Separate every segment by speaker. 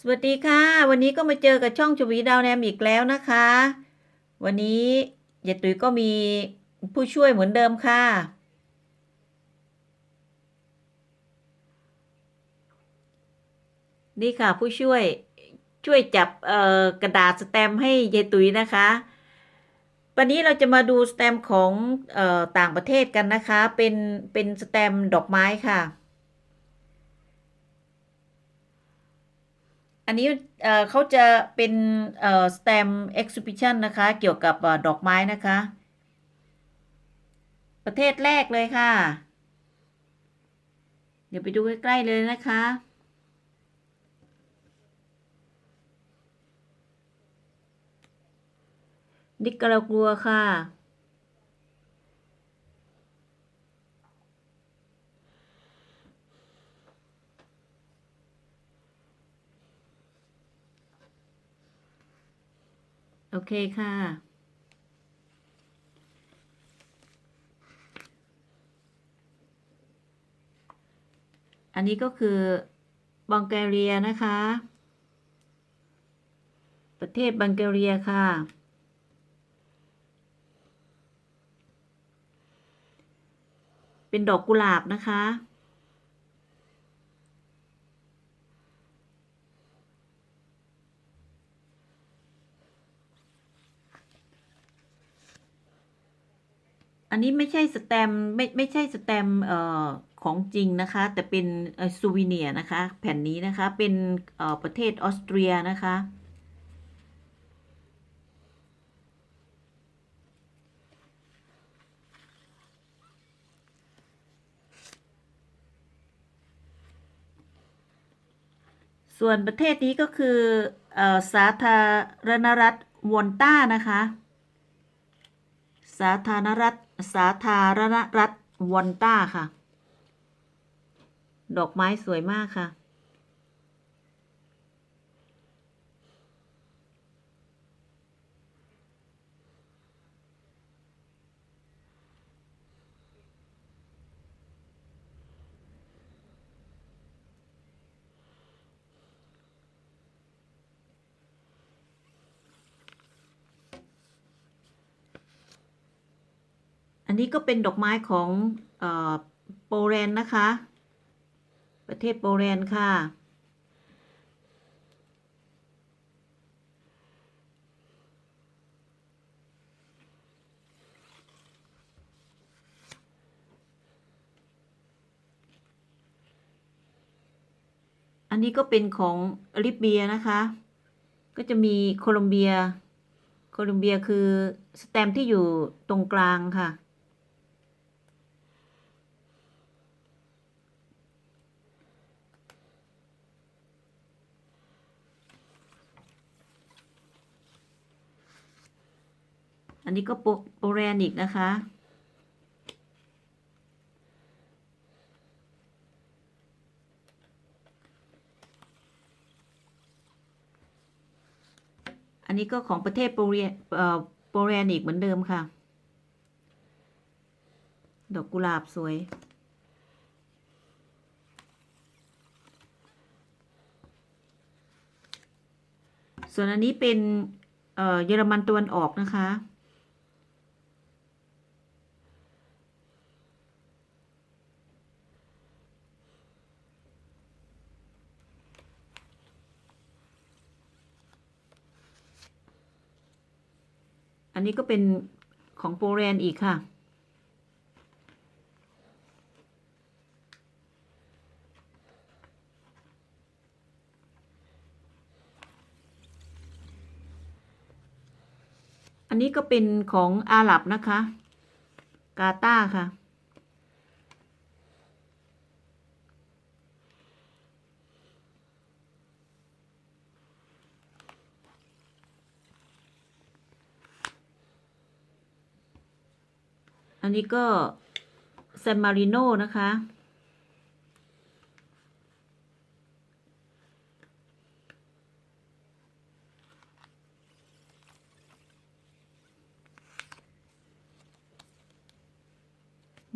Speaker 1: สวัสดีค่ะ วันนี้ก็มาเจอกับช่องชวีดาวแนมอีกแล้วนะคะ วันนี้ยายตุ๋ยก็มีผู้ช่วยเหมือนเดิมค่ะ นี่ค่ะผู้ช่วยช่วยจับกระดาษสแตมให้ยายตุ๋ยนะคะ วันนี้เราจะมาดูสแตมของออต่างประเทศกันนะคะ เป็นเป็นสแตมดอกไม้ค่ะ อันนี้เเขาจะเป็นเอ่อ stamp exhibition นะคะ เกี่ยวกับอดอกไม้นะคะ ประเทศแรกเลยค่ะ เดี๋ยวไปดูใกล้ๆเลยนะคะนิการากัวค่ะ โอเคค่ะ อันนี้ก็คือบังแกเรียนะคะ ประเทศบังแกเรียค่ะ เป็นดอกกุหลาบนะคะ อันนี้ไม่ใช่สแตมไม่ไม่ใช่สแตมเอ่อของจริงนะคะ แต่เป็นเอ่อซูวิเนียนะคะ แผ่นนี้นะคะเป็นเอ่อประเทศออสเตรียนะคะส่วนประเทศนี้ก็คืออสาธารณรัฐวอนต้านะคะ สาธารณรัฐ สาธารณรัฐวอนต้าค่ะ ดอกไม้สวยมากค่ะ อั นนี้ก็เป็นดอกไม้ของอโปแลนด์นะคะ ประเทศโปแลนด์ค่ะ อันนี้ก็เป็นของลิเบียนะคะ ก็จะมีโคลอมเบีย โคลอมเบียคือสแตมที่อยู่ตรงกลางค่ะ อันนี้ก็โปโปแลนด์อีกนะคะ อันนี้ก็ของประเทศโปรเรียเอ่อโปแลนด์อีกเหมือนเดิมค่ะ ดอกกุหลาบสวยส่วนอันนี้เป็นเอ่อเยอรมันตะวันออกนะคะ อันนี้ก็เป็นของโปแลนด์อีกค่ะ อันนี้ก็เป็นของอาหรับนะคะ กาตาค่ะ อันนี้ก็ซมมาริโนนะคะ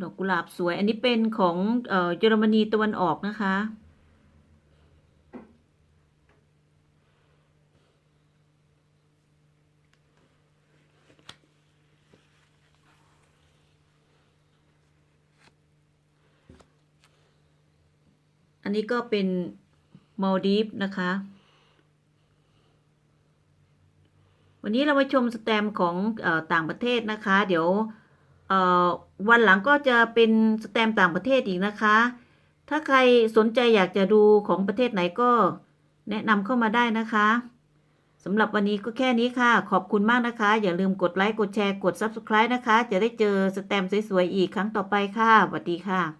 Speaker 1: ดอกกุหลาบสวย อันนี้เป็นของเออเยอรมนีตะวันออกนะคะ นนี้ก็เป็นมาลดีฟนะคะ วันนี้เรามาชมสแตมของอต่างประเทศนะคะ เดี๋ยววันหลังก็จะเป็นสแตมต่างประเทศอีกนะคะ ถ้าใครสนใจอยากจะดูของประเทศไหนก็แนะนำเข้ามาได้นะคะสำหรับวันนี้ก็แค่นี้ค่ะ ขอบคุณมากนะคะ อย่าลืมกดไลค์ กดแชร์ กด Subscribe นะคะ จะได้เจอสแตมสวยๆ อีกครั้งต่อไปค่ะสวัสดีค่ะ